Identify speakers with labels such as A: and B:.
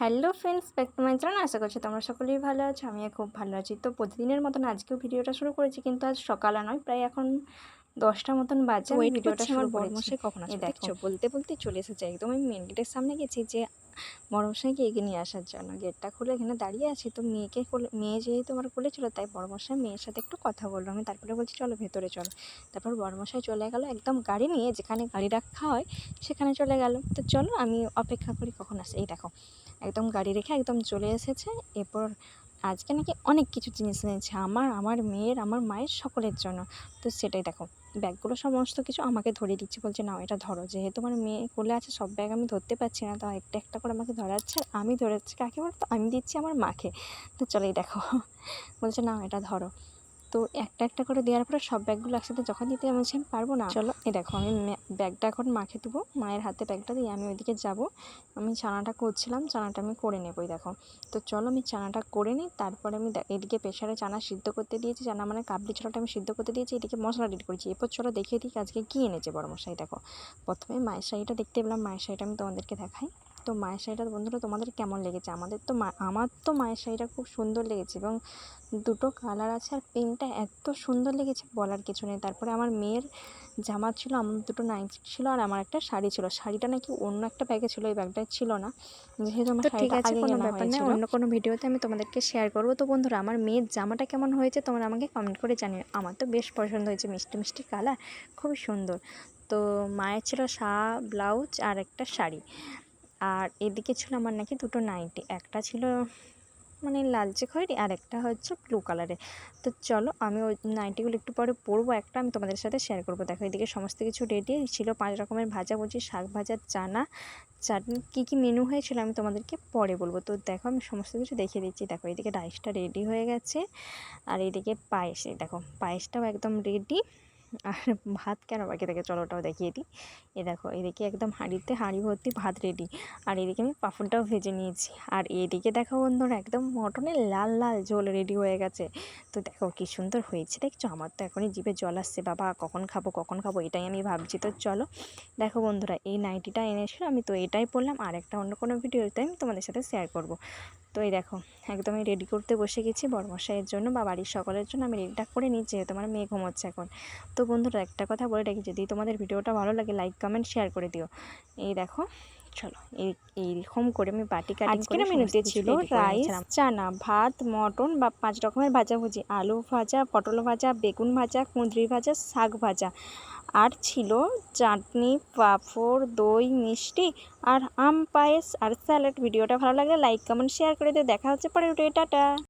A: Hello friends back to my channel. আশা করছি তোমরা সকলেই ভালো আছো আমিও খুব ভালো আছি। তো প্রতিদিনের মতন আজকেও ভিডিওটা শুরু করেছি কিন্তু আজ সকালে নয় প্রায় এখন দশটা মতন বাজে
B: ওই
A: ভিডিওটা
B: আমার বড়মশাই কখন আসবে দেখছ? বলতে বলতে চলে এসেছে একদম। আমি মেন গেটের সামনে গেছি যে বড়মশাইকে এগিয়ে নিয়ে আসার জন্য। গেটটা খুলে এখানে দাঁড়িয়ে আছি তো মেয়েকে মেয়ে যেহেতু আমার কোলে ছিল তাই বড়মশাই মেয়ের সাথে একটু কথা বলল। আমি তারপরে বলছি চলো ভেতরে চলো। তারপর বড়মশাই চলে গেল একদম গাড়ি নিয়ে যেখানে গাড়ি রাখা হয় সেখানে চলে গেল। তো চলো আমি অপেক্ষা করি কখন আসে। এই দেখো একদম গাড়ি রেখে একদম চলে এসেছে। এরপর আজকে নাকি অনেক কিছু জিনিস এনেছে, আমার আমার মেয়ের, আমার মায়ের সকলের জন্য। তো সেটাই দেখো, ব্যাগগুলো সমস্ত কিছু আমাকে ধরিয়ে দিচ্ছে, বলছে, নাও এটা ধরো। যেহেতু আমার মেয়ে কোলে আছে, সব ব্যাগ আমি ধরতে পারছি না তো একটা একটা করে আমাকে ধরাচ্ছে, আমি ধরাচ্ছি কাকে বলতো? আমি দিচ্ছি আমার মাকে। তো চলেই দেখো, বলছে, নাও এটা ধরো। তো একটা একটা করে দেওয়ার পরে সব ব্যাগগুলো একসাথে যখন দিতে আমি আমি পারব না। চলো, এই দেখো, আমি ব্যাগটা এখন মাখে দেবো, মায়ের হাতে ব্যাগটা দিয়ে আমি ওইদিকে যাব। আমি চানাটা করছিলাম, চানাটা আমি করে নেব, এই দেখো। তো চলো, আমি চানাটা করে নিই, তারপরে আমি এদিকে প্রেশারে চানা সিদ্ধ করতে দিয়েছি, চানা মানে কাবলি ছোলাটা আমি সিদ্ধ করতে দিয়েছি, এদিকে মশলা রেডি করেছি। এরপর চলো দেখিয়ে দিই আজকে কী এনেছে বড় মশাই, দেখো। প্রথমে মায়ের শাড়িটা দেখতে পেলাম, মায়ের শাড়িটা আমি তোমাদেরকে দেখাই। তো মায়ের শাড়িটা বন্ধুরা তোমাদের কেমন লেগেছে? আমাদের তো মা আমার তো মায়ের শাড়িটা খুব সুন্দর লেগেছে এবং দুটো কালার আছে আর প্রিন্টটা এত সুন্দর লেগেছে বলার কিছু নেই। তারপরে আমার মেয়ের জামা ছিল আমার দুটো নাইটি ছিল আর আমার একটা শাড়ি ছিল। শাড়িটা নাকি অন্য একটা ব্যাগে ছিল এই ব্যাগটা ছিল না। যেহেতু আমার ঠিক আছে কোনো ব্যাপার নেই অন্য কোনো ভিডিওতে আমি তোমাদেরকে শেয়ার করব। তো বন্ধুরা আমার মেয়ের জামাটা কেমন হয়েছে তোমরা আমাকে কমেন্ট করে জানিও। আমার তো বেশ পছন্দ হয়েছে মিষ্টি মিষ্টি কালার খুবই সুন্দর। তো মায়ের ছিল শা ব্লাউজ আর একটা শাড়ি। আর এদিকে ছিল আমার নাকি দুটো নাইটি। একটা ছিল মানে লালচে খয়েরি, আর একটা হচ্ছে ব্লু কালারের তো চলো আমি ওই নাইটিগুলো একটু পরে পরবো, একটা আমি তোমাদের সাথে শেয়ার করব। দেখো এদিকে সমস্ত কিছু রেডি ছিল পাঁচ রকমের ভাজা ভুজি শাক ভাজা, চানা, চাটনি, কী কী মেনু হয়েছিল আমি তোমাদেরকে পরে বলব। তো দেখো আমি সমস্ত কিছু দেখিয়ে দিচ্ছি। দেখো এদিকে রাইসটা রেডি হয়ে গেছে, আর এদিকে পায়েস দেখো পায়েসটাও একদম রেডি আর ভাত কেন বাকি থাকে? চলো ওটাও দেখিয়ে দিই। এ দেখো, এদিকে একদম হাঁড়িতে হাঁড়ি ভর্তি ভাত রেডি আর এদিকে আমি পাঁপড়টাও ভেজে নিয়েছি। আর এদিকে দেখো বন্ধুরা, একদম মটনের লাল লাল ঝোল রেডি হয়ে গেছে। তো দেখো কি সুন্দর হয়েছে। দেখছ? আমার তো এখনই জিভে জল আসছে। বাবা, কখন খাব কখন খাব এটাই আমি ভাবছি। তো চলো, দেখো বন্ধুরা, এই নাইটিটা এনেছিল, আমি তো এটাই পড়লাম আর একটা অন্য কোনো ভিডিওতে আমি তোমাদের সাথে শেয়ার করব। তো এই দেখো একদম আমি রেডি করতে বসে গেছি বড়মশাইয়ের জন্য বা বাড়ির সকলের জন্য। আমি রেডিটা করে নিচ্ছি যেহেতু আমার মেয়ে ঘুমোচ্ছে এখন। তো বন্ধুরা একটা কথা বলে রাখি যদি তোমাদের ভিডিওটা ভালো লাগে লাইক কমেন্ট শেয়ার করে দিও। এই দেখো চলো এই এইরকম করে আমি বাটি কাটিং
A: আজকের
B: করে
A: মেনুতে ছিল রাইস চানা ভাত মটন বা পাঁচ রকমের ভাজাভুজি আলু ভাজা পটল ভাজা বেগুন ভাজা কুঁদরি ভাজা শাক ভাজা। আর ছিল চাটনি, পাঁপড়, দই, মিষ্টি আর আম পায়েস। আর স্যালাড ভিডিওটা ভালো লাগলে লাইক কমেন্ট শেয়ার করে দিয়ে দেখা হচ্ছে পরে টাটা।